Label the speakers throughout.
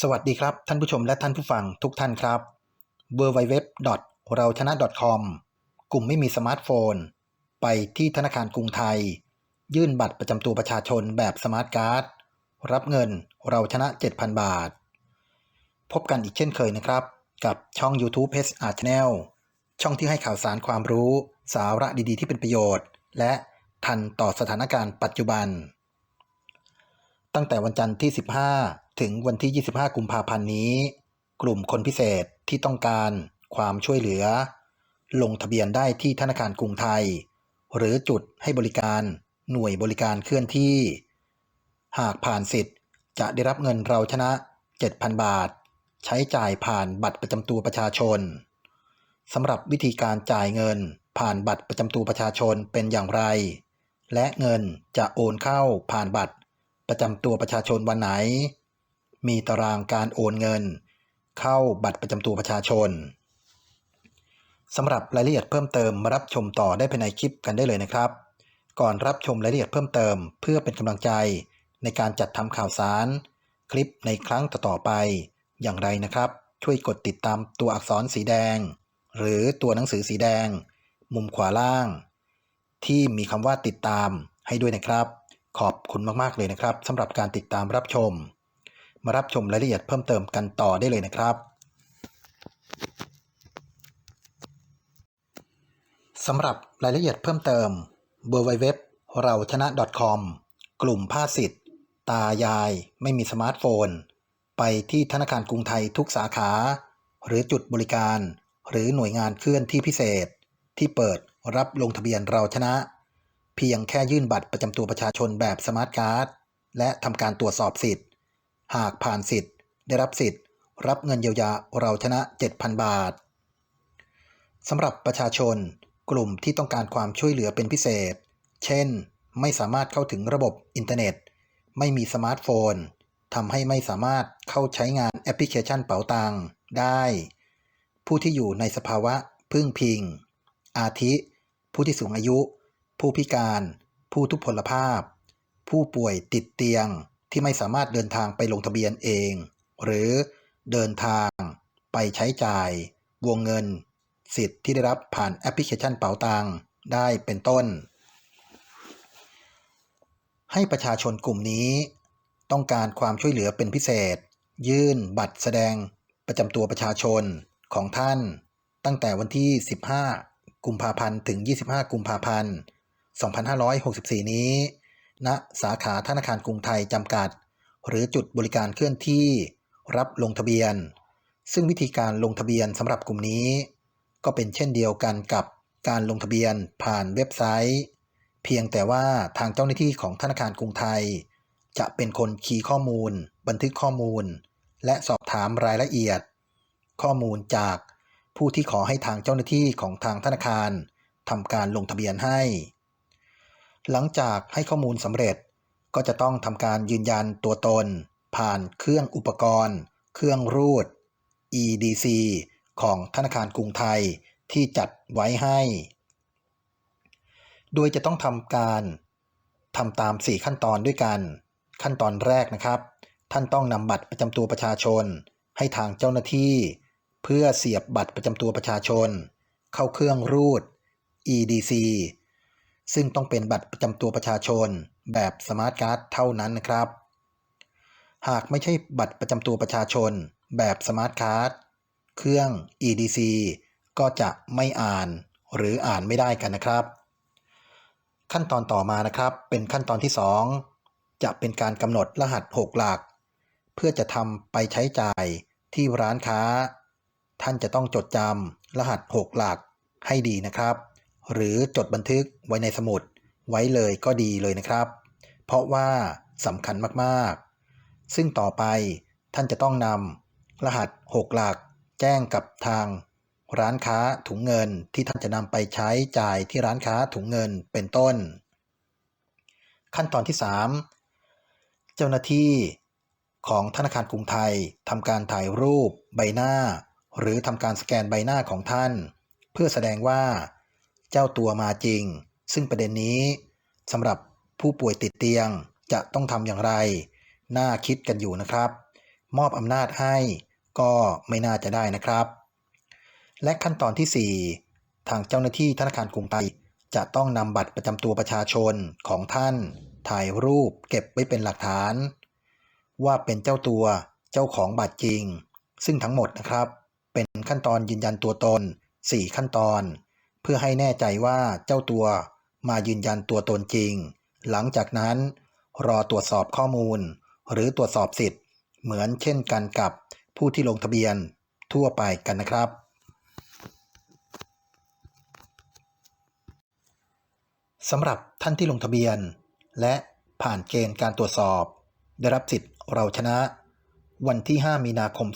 Speaker 1: สวัสดีครับ ท่านผู้ชมและท่านผู้ฟังทุกท่านครับ w w w เราชนะ .com กลุ่มไม่มีสมาร์ทโฟน ไปที่ธนาคารกรุงไทย ยื่นบัตรประจำตัวประชาชนแบบสมาร์ทการ์ด รับเงินเราชนะ 7,000 บาท พบกันอีกเช่นเคยนะครับ กับช่อง YouTube h r Channel ช่องที่ให้ข่าวสารความรู้ สาระดีๆ ที่เป็นประโยชน์ และทันต่อสถานการณ์ปัจจุบัน ตั้งแต่วันจันทร์ที่ 15 ถึงวันที่ 25 กุมภาพันธ์นี้ กลุ่มคนพิเศษที่ต้องการความช่วยเหลือ ลงทะเบียนได้ที่ธนาคารกรุงไทย หรือจุดให้บริการหน่วยบริการเคลื่อนที่ หากผ่านสิทธิ์จะได้รับเงินเราชนะ 7,000 บาท ใช้จ่ายผ่านบัตรประจำตัวประชาชนสำหรับวิธีการจ่ายเงินผ่านบัตรประจำตัวประชาชนเป็นอย่างไร และเงินจะโอนเข้าผ่านบัตรประจำตัวประชาชนวันไหน มีตารางการโอนเงิน เข้าบัตรประจำตัวประชาชนสำหรับรายละเอียดเพิ่มเติมมารับชมต่อได้ภายในคลิปกันได้เลยนะครับ ก่อนรับชมรายละเอียดเพิ่มเติม เพื่อเป็นกำลังใจในการจัดทำข่าวสาร คลิปในครั้งต่อๆไป อย่างไรนะครับ ช่วยกดติดตามตัวอักษรสีแดง หรือตัวหนังสือสีแดง มุมขวาล่าง ที่มีคำว่าติดตามให้ด้วยนะครับ ขอบคุณมากๆเลยนะครับสำหรับการติดตามรับชม มารับชมรายละเอียดเพิ่มเติมกันต่อได้เลยนะครับสำหรับรายละเอียดเพิ่มเติม w w w เราชนะ .com กลุ่มภาคสิทธิ์ ตายายไม่มีสมาร์ทโฟน ไปที่ธนาคารกรุงไทยทุกสาขา หรือจุดบริการ หรือหน่วยงานเคลื่อนที่พิเศษ ที่เปิดรับลงทะเบียนเราชนะ เพียงแค่ยื่นบัตรประจำตัวประชาชนแบบสมาร์ทการ์ด และทำการตรวจสอบสิทธิ์ หากผ่านสิทธิ์ ได้รับสิทธิ์ รับเงินเยียวยาเราชนะ 7,000 บาทสำหรับประชาชน กลุ่มที่ต้องการความช่วยเหลือเป็นพิเศษ เช่น ไม่สามารถเข้าถึงระบบอินเทอร์เน็ต ไม่มีสมาร์ทโฟนทำให้ไม่สามารถเข้าใช้งานแอปพลิเคชันเป๋าตังได้ ผู้ที่อยู่ในสภาวะพึ่งพิง อาทิ ผู้ที่สูงอายุ ผู้พิการ ผู้ทุพพลภาพ ผู้ป่วยติดเตียง ที่ไม่สามารถเดินทางไปลงทะเบียนเอง หรือเดินทางไปใช้จ่าย วงเงิน สิทธิ์ที่ได้รับผ่านแอปพลิเคชันเป๋าตังได้เป็นต้น ให้ประชาชนกลุ่มนี้ ต้องการความช่วยเหลือเป็นพิเศษ ยื่นบัตรแสดงประจำตัวประชาชนของท่าน ตั้งแต่วันที่ 15 กุมภาพันธ์ ถึง 25 กุมภาพันธ์ 2564 นี้ ณสาขาธนาคารกรุงไทยจำกัด หรือจุดบริการเคลื่อนที่รับลงทะเบียน ซึ่งวิธีการลงทะเบียนสำหรับกลุ่มนี้ ก็เป็นเช่นเดียวกันกับการลงทะเบียนผ่านเว็บไซต์ เพียงแต่ว่าทางเจ้าหน้าที่ของธนาคารกรุงไทย จะเป็นคนคีย์ข้อมูล บันทึกข้อมูล และสอบถามรายละเอียด ข้อมูลจากผู้ที่ขอให้ทางเจ้าหน้าที่ของทางธนาคารทำการลงทะเบียนให้ หลังจากให้ข้อมูลสำเร็จ ก็จะต้องทำการยืนยันตัวตน ผ่านเครื่องอุปกรณ์ เครื่องรูด EDC ของธนาคารกรุงไทยที่จัดไว้ให้ โดยจะต้องทำการทำตาม 4 ขั้นตอนด้วยกัน ขั้นตอนแรกนะครับ ท่านต้องนำบัตรประจำตัวประชาชน ให้ทางเจ้าหน้าที่ เพื่อเสียบบัตรประจำตัวประชาชน เข้าเครื่องรูด EDC ซึ่งต้องเป็นบัตรประจำตัวประชาชน แบบสมาร์ทการ์ดเท่านั้นนะครับ หากไม่ใช่บัตรประจำตัวประชาชน แบบสมาร์ทการ์ดเครื่อง EDC ก็จะไม่อ่านหรืออ่านไม่ได้กันนะครับ ขั้นตอนต่อมานะครับ เป็นขั้นตอนที่ 2 จะเป็นการกำหนดรหัส 6 หลัก เพื่อจะทำไปใช้จ่ายที่ร้านค้า ท่านจะต้องจดจำรหัส 6 หลักให้ดีนะครับ หรือจดบันทึกไว้ในสมุด ไว้เลยก็ดีเลยนะครับ เพราะว่าสำคัญมากๆ ซึ่งต่อไปท่านจะต้องนำรหัส 6 หลัก แจ้งกับทาง ร้านค้าถุงเงินที่ท่านจะนำไปใช้จ่ายที่ร้านค้าถุงเงินเป็นต้น ขั้นตอนที่ 3 เจ้าหน้าที่ของธนาคารกรุงไทยทำการถ่ายรูปใบหน้า หรือทำการสแกนใบหน้าของท่าน เพื่อแสดงว่า เจ้าตัวมาจริง ซึ่งประเด็นนี้สำหรับผู้ป่วยติดเตียงจะต้องทำอย่างไร น่าคิดกันอยู่นะครับ มอบอำนาจให้ก็ไม่น่าจะได้นะครับ และขั้นตอนที่ 4 ทางเจ้าหน้าที่ธนาคารกรุงไทยจะต้องนำบัตรประจำตัวประชาชนของท่าน ถ่ายรูปเก็บไว้เป็นหลักฐาน ว่าเป็นเจ้าตัวเจ้าของบัตรจริง ซึ่งทั้งหมดนะครับ เป็นขั้นตอนยืนยันตัวตน 4 ขั้นตอน เพื่อให้แน่ใจว่าเจ้าตัวมายืนยันตัวตนจริง หลังจากนั้น รอตรวจสอบข้อมูล หรือตรวจสอบสิทธิ์ เหมือนเช่นกันกับผู้ที่ลงทะเบียนทั่วไปกันนะครับ สำหรับท่านที่ลงทะเบียน และผ่านเกณฑ์การตรวจสอบ ได้รับสิทธิ์เราชนะ วันที่ 5 มีนาคม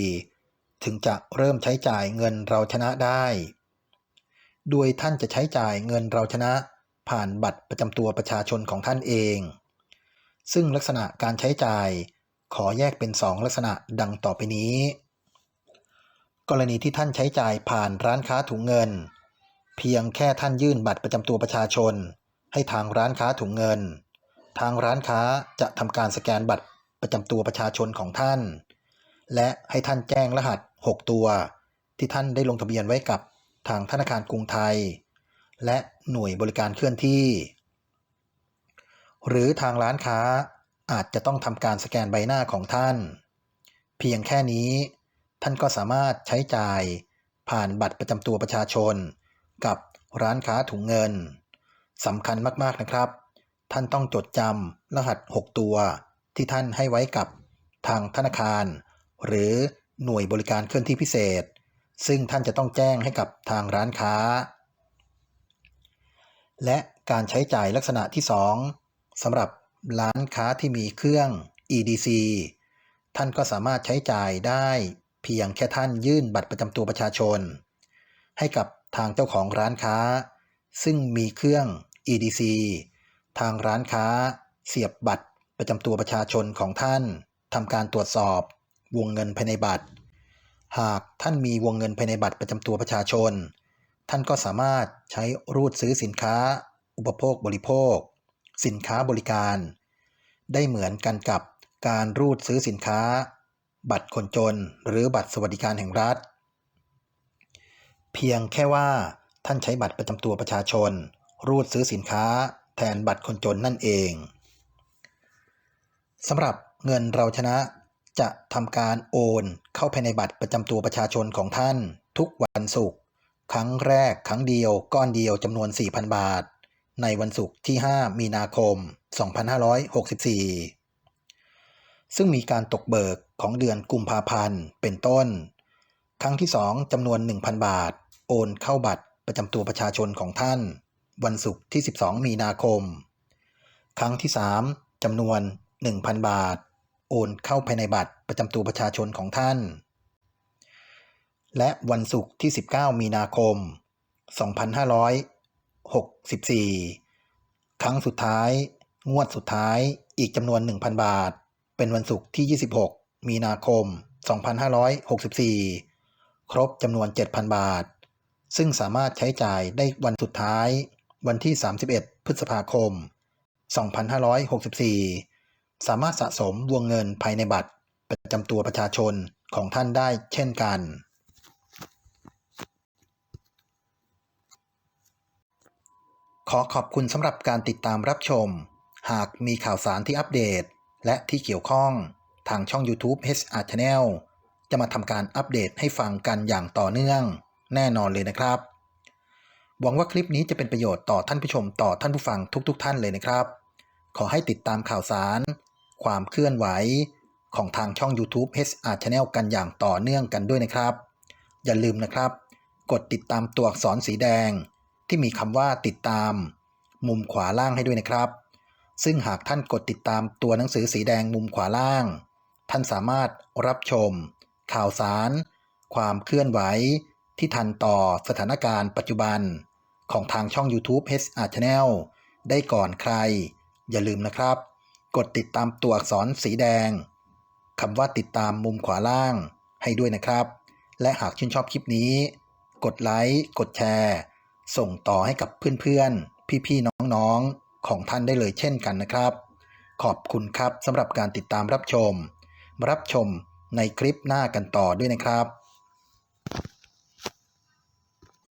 Speaker 1: 2564 ถึงจะเริ่มใช้จ่ายเงินเราชนะได้ โดยท่านจะใช้จ่ายเงินเราชนะ ผ่านบัตรประจำตัวประชาชนของท่านเอง ซึ่งลักษณะการใช้จ่ายขอแยกเป็น 2 ลักษณะดังต่อไปนี้ กรณีที่ท่านใช้จ่ายผ่านร้านค้าถุงเงิน เพียงแค่ท่านยื่นบัตรประจำตัวประชาชน ให้ทางร้านค้าถุงเงิน ทางร้านค้าจะทำการสแกนบัตรประจำตัวประชาชนของท่าน และให้ท่านแจ้งรหัส 6 ตัว ที่ท่านได้ลงทะเบียนไว้กับ ทางธนาคารกรุงไทย และหน่วยบริการเคลื่อนที่ หรือทางร้านค้าอาจจะต้องทำการสแกนใบหน้าของท่าน เพียงแค่นี้ ท่านก็สามารถใช้จ่ายผ่านบัตรประจำตัวประชาชน กับร้านค้าถุงเงินสำคัญมากๆนะครับ ท่านต้องจดจำรหัส 6 ตัว ที่ท่านให้ไว้กับทางธนาคาร หรือหน่วยบริการเคลื่อนที่พิเศษ ซึ่งท่านจะต้องแจ้งให้กับทางร้านค้า และการใช้จ่ายลักษณะที่ 2สำหรับร้านค้าที่มีเครื่อง EDC ท่านก็สามารถใช้จ่ายได้เพียงแค่ท่านยื่นบัตรประจำตัวประชาชน ให้กับทางเจ้าของร้านค้า ซึ่งมีเครื่อง EDC ทางร้านค้า เสียบบัตรประจำตัวประชาชนของท่านทำการตรวจสอบวงเงินภายในบัตร หากท่านมีวงเงินภายในบัตรประจำตัวประชาชน ท่านก็สามารถใช้รูดซื้อสินค้า อุปโภคบริโภค สินค้าบริการ ได้เหมือนกันกับการรูดซื้อสินค้า บัตรคนจน หรือบัตรสวัสดิการแห่งรัฐ เพียงแค่ว่าท่านใช้บัตรประจำตัวประชาชน รูดซื้อสินค้า แทนบัตรคนจนนั่นเองสำหรับเงินเราชนะ จะทำการโอนเข้าภายในบัตรประจำตัวประชาชนของท่าน ทุกวันศุกร์ครั้งแรกครั้งเดียวก้อนเดียวจำนวน 4,000 บาท ในวันศุกร์ที่ 5 มีนาคม 2564 ซึ่งมีการตกเบิกของเดือนกุมภาพันธ์เป็นต้น ครั้งที่ 2จำนวน 1,000 บาท โอนเข้าบัตรประจำตัวประชาชนของท่าน วันศุกร์ที่ 12 มีนาคม ครั้งที่ 3จำนวน 1,000 บาท โอนเข้าภายในบัตรประจำตัวประชาชนของท่าน และวันศุกร์ที่ 19 มีนาคม 2564 ครั้งสุดท้าย งวดสุดท้ายอีกจำนวน 1,000 บาท เป็นวันศุกร์ที่ 26 มีนาคม 2564 ครบจำนวน 7,000 บาท ซึ่งสามารถใช้จ่ายได้วันสุดท้าย วันที่ 31 พฤษภาคม 2564 สามารถสะสมวงเงินภายในบัตรประจำตัวประชาชนของท่านได้เช่นกัน ขอขอบคุณสำหรับการติดตามรับชม หากมีข่าวสารที่อัปเดต และที่เกี่ยวข้องทางช่อง YouTube HR Channel จะมาทำการอัปเดตให้ฟังกันอย่างต่อเนื่อง แน่นอนเลยนะครับ หวังว่าคลิปนี้จะเป็นประโยชน์ต่อท่านผู้ชมต่อท่านผู้ฟังทุกๆทท่านเลยนะครับ ขอให้ติดตามข่าวสาร ความเคลื่อนไหวของทางช่อง YouTube HR Channel กันอย่างต่อเนื่องกันด้วยนะครับ อย่าลืมนะครับ กดติดตามตัวอักษรสีแดง ที่มีคำว่าติดตาม มุมขวาล่างให้ด้วยนะครับ ซึ่งหากท่านกดติดตามตัวหนังสือสีแดงมุมขวาล่าง ท่านสามารถรับชม ข่าวสาร ความเคลื่อนไหว ที่ทันต่อสถานการณ์ปัจจุบัน ของทางช่อง YouTube HR Channel ได้ก่อนใคร อย่าลืมนะครับ กดติดตามตัวอักษรสีแดงคำว่าติดตามมุมขวาล่างให้ด้วยนะครับ และหากชื่นชอบคลิปนี้ กดไลค์กดแชร์ ส่งต่อให้กับเพื่อนๆ พี่ๆ น้องๆ ของท่านได้เลยเช่นกันนะครับ ขอบคุณครับสำหรับการติดตามรับชม รับชมในคลิปหน้ากันต่อด้วยนะครับ